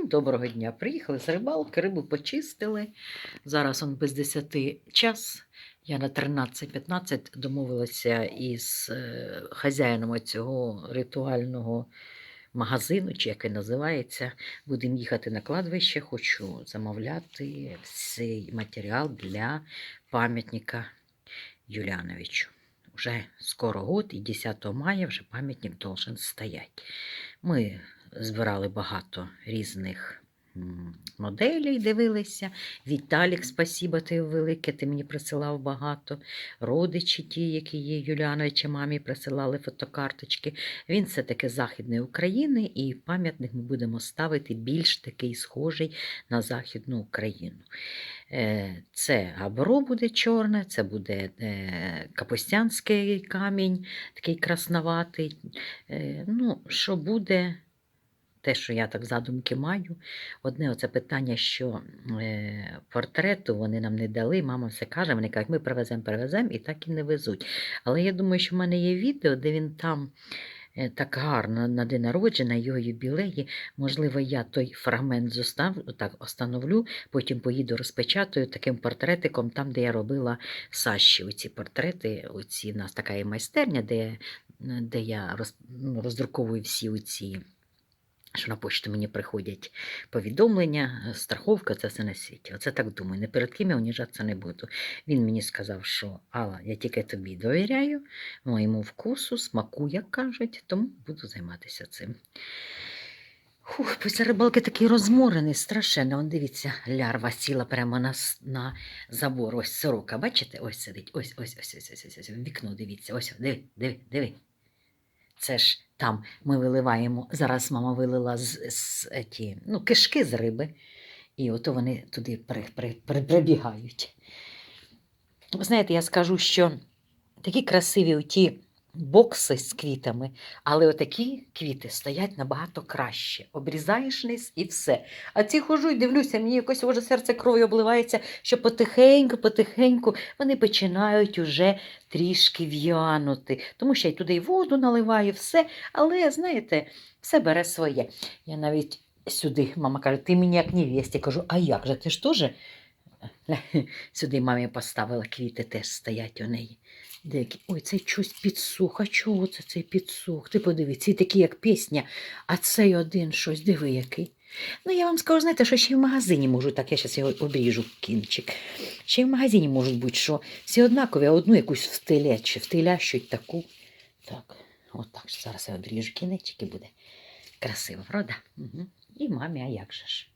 Доброго дня. Приїхали з рибалки, рибу почистили. Зараз он без 10 час. Я на 13-15 домовилася із е, хазяїном цього ритуального магазину, чи як він називається. Будемо їхати на кладбище. Хочу замовляти цей матеріал для пам'ятника Юляновичу. Уже скоро год, і 10 мая вже пам'ятник должен стояти. Ми збирали багато різних моделей, дивилися. Віталік, спасіба ти велике, ти мені присилав багато. Родичі ті, які є Юліановича, мамі присилали фотокарточки. Він все-таки Західної України, і пам'ятник ми будемо ставити більш такий схожий на Західну Україну. Е, Це габро буде чорне, це буде е, капустянський камінь, такий красноватий. Е, Ну, що буде, те, що я так задумки маю. Одне оце питання, що е, портрету вони нам не дали. Мама все каже, вони кажуть, ми привеземо, привеземо і так і не везуть. Але я думаю, що в мене є відео, де він там. е, Так гарно на день народження, його юбілеї. Можливо, я той фрагмент зостав, так остановлю, потім поїду розпечатаю таким портретиком, там, де я робила Саші. Оці портрети, оці, у нас така є майстерня, де, де я роз, ну, роздруковую всі оці що на почту мені приходять повідомлення, е, страховка, це все на світі. Оце так думаю. Не перед ким я уніжатися не буду. Він мені сказав, що Алла, я тільки тобі довіряю, моєму вкусу, смаку, як кажуть, тому буду займатися цим. Фух, після рибалки такий розморений, страшенно. Он дивіться, лярва сіла прямо на, на забор. Ось сорока, бачите? Ось сидить. Ось, ось, ось, ось, ось, ось, ось. Вікно дивіться. Ось, диви, диви, диви. Це ж там ми виливаємо. Зараз мама вилила з, з ті, ну, кишки з риби, і ото вони туди при, при, при, прибігають. Знаєте, я скажу, що такі красиві ті бокси з квітами, але отакі квіти стоять набагато краще. Обрізаєш низ і все. А ці хожу і дивлюся, мені якось вже серце кров'ю обливається, що потихеньку, потихеньку вони починають уже трішки в'янути. Тому що я й туди й воду наливаю, все. Але, знаєте, все бере своє. Я навіть сюди, мама каже, ти мені як невесть. Я кажу, а як же, ти ж теж? Сюди мамі поставила квіти, теж стоять у неї. Деякі. Ой, цей щось підсух. А чого це цей підсух? Ти подивись, ці такі, як пісня, а цей один щось, диви який. Ну, я вам скажу, знаєте, що ще й в магазині можуть, так я зараз його обріжу кінчик. Ще й в магазині можуть бути, що всі однакові, а одну якусь втилять чи втилящуть таку. Так, отак ж зараз я обріжу кінечик і буде красиво, правда? Угу. І мамі, а як же ж?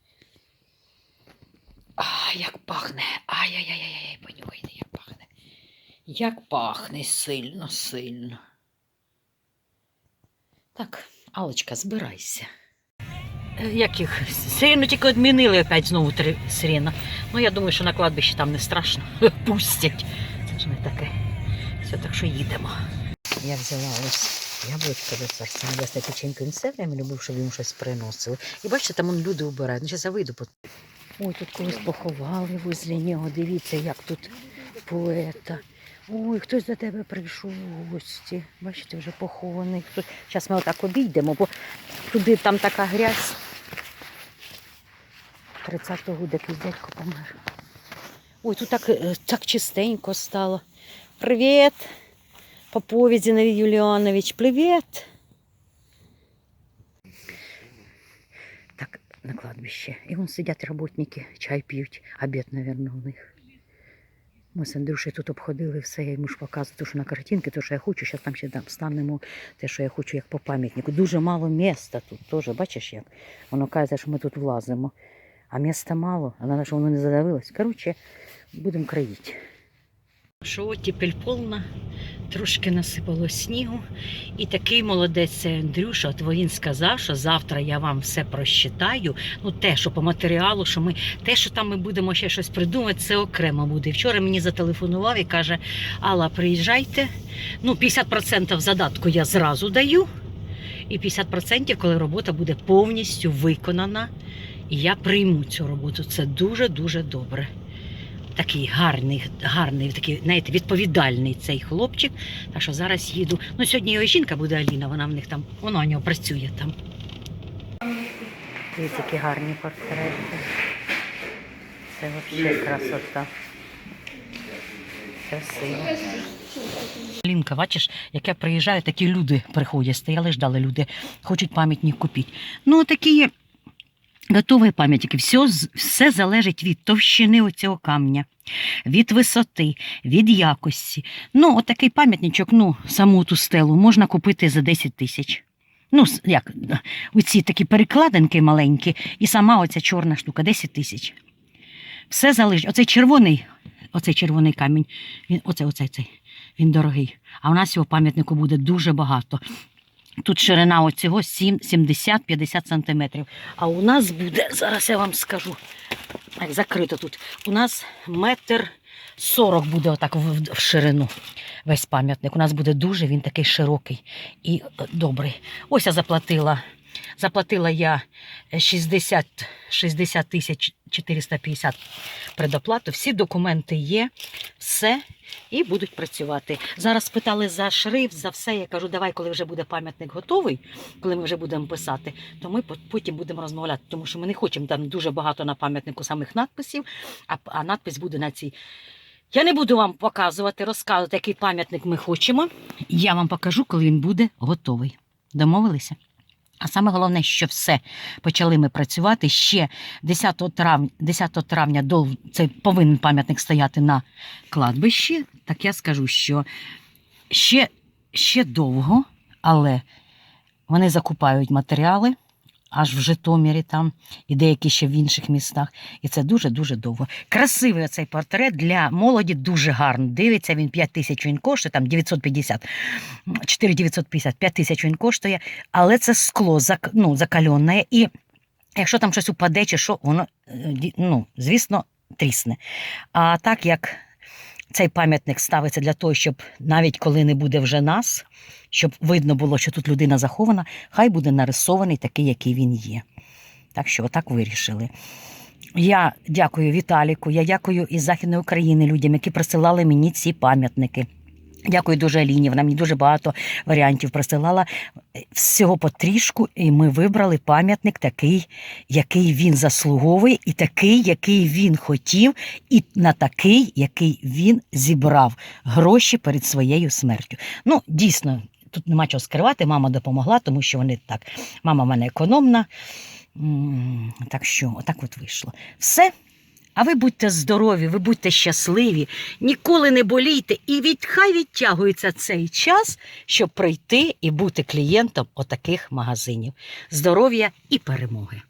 А, як пахне. Ай-яй-яй-яй, понюхайте, як пахне. Сильно, сильно. Так, Алочка, збирайся. Е, Як їх? Сирену тільки відмінили опять знову три сирена. Ну, я думаю, що на кладбищі там не страшно. Пустять. Це ж не таке. Все, так що їдемо. Я взяла ось яблучко до царства небесне печеньку. Він все время любив, щоб йому щось приносили. І бачите, там он люди убирають. Ну, зараз я вийду. Ой, тут когось поховали возле нього. Дивіться, як тут поета. Ой, хтось до тебе прийшов у гості. Бачите, вже похований. Хтось. Зараз ми отак обійдемо, бо туди там така грязь. 30-го якийсь дядько помер. Ой, тут так, е, так чистенько стало. Привіт! Поповідь Зіновій Юліанович, привіт! Так, на кладбище. І вон сидять роботники, чай п'ють, обід, мабуть, у них. Ми з Андрюшею тут обходили все, я йому ж показую, що на картинки, то, що я хочу, зараз там ще там станемо те, що я хочу, як по пам'ятнику. Дуже мало міста тут теж, бачиш як? Воно каже, що ми тут влазимо. А міста мало, а на що воно не задавилось. Коротше, будемо країти. Що оттепель повна, трошки насипало снігу. І такий молодець Андрюша, от він сказав, що завтра я вам все просчитаю. Ну, те, що по матеріалу, що ми те, що там ми будемо ще щось придумати, це окремо буде. Вчора мені зателефонував і каже: Алла, приїжджайте. Ну, 50% задатку я зразу даю. І 50%, коли робота буде повністю виконана, і я прийму цю роботу. Це дуже-дуже добре. Такий гарний, гарний, такий, знаєте, відповідальний цей хлопчик. Так що зараз їду. Ну, сьогодні його жінка буде Аліна, вона в них там, вона у нього працює там. Дивіться, які гарні портрети. Це взагалі красота. Красиво. Лінка, бачиш, як я приїжджаю, такі люди приходять, стояли, ждали люди, хочуть пам'ятник купити. Ну, такі є готові пам'ятники. Все, все залежить від товщини оцього камня, від висоти, від якості. Ну, отакий пам'ятничок, ну, саму ту стелу можна купити за 10 тисяч. Ну, як, оці такі перекладинки маленькі, і сама оця чорна штука 10 тисяч. Все залежить. Оцей червоний, оцей червоний камінь, він, оце, оце, цей, він дорогий. А у нас його пам'ятнику буде дуже багато. Тут ширина оцього 70-50 сантиметрів. А у нас буде, зараз я вам скажу, так, закрито тут. У нас метр 40 буде отак в ширину весь пам'ятник. У нас буде дуже він такий широкий і е, добрий. Ось я заплатила. Заплатила я 60, 60 тисяч 450 предоплату. Всі документи є, все, і будуть працювати. Зараз питали за шрифт, за все. Я кажу, давай, коли вже буде пам'ятник готовий, коли ми вже будемо писати, то ми потім будемо розмовляти, тому що ми не хочемо там дуже багато на пам'ятнику самих надписів, а, а надпис буде на цій. Я не буду вам показувати, розказувати, який пам'ятник ми хочемо. Я вам покажу, коли він буде готовий. Домовилися? А саме головне, що все почали ми працювати ще 10 травня, 10 травня до це повинен пам'ятник стояти на кладбищі. Так я скажу, що ще, ще довго, але вони закупають матеріали аж в Житомирі там і деякі ще в інших містах. І це дуже-дуже довго. Красивий оцей портрет для молоді дуже гарно. Дивиться, він 5 тисяч він коштує, там 950, 4 950, 5 тисяч він коштує, але це скло ну, закальонне. І якщо там щось упаде чи що, воно, е, ну, звісно, трісне. А так як цей пам'ятник ставиться для того, щоб навіть коли не буде вже нас, щоб видно було, що тут людина захована, хай буде нарисований такий, який він є. Так що отак вирішили. Я дякую Віталіку, я дякую із Західної України людям, які присилали мені ці пам'ятники. Дякую дуже Аліні. Вона мені дуже багато варіантів присилала. Всього потрішку, і ми вибрали пам'ятник такий, який він заслуговує, і такий, який він хотів, і на такий, який він зібрав гроші перед своєю смертю. Ну, дійсно, тут нема чого скривати. Мама допомогла, тому що вони так. Мама в мене економна. Так що, отак от вийшло. Все. А ви будьте здорові, ви будьте щасливі, ніколи не болійте, і від, хай відтягується цей час, щоб прийти і бути клієнтом отаких магазинів. Здоров'я і перемоги!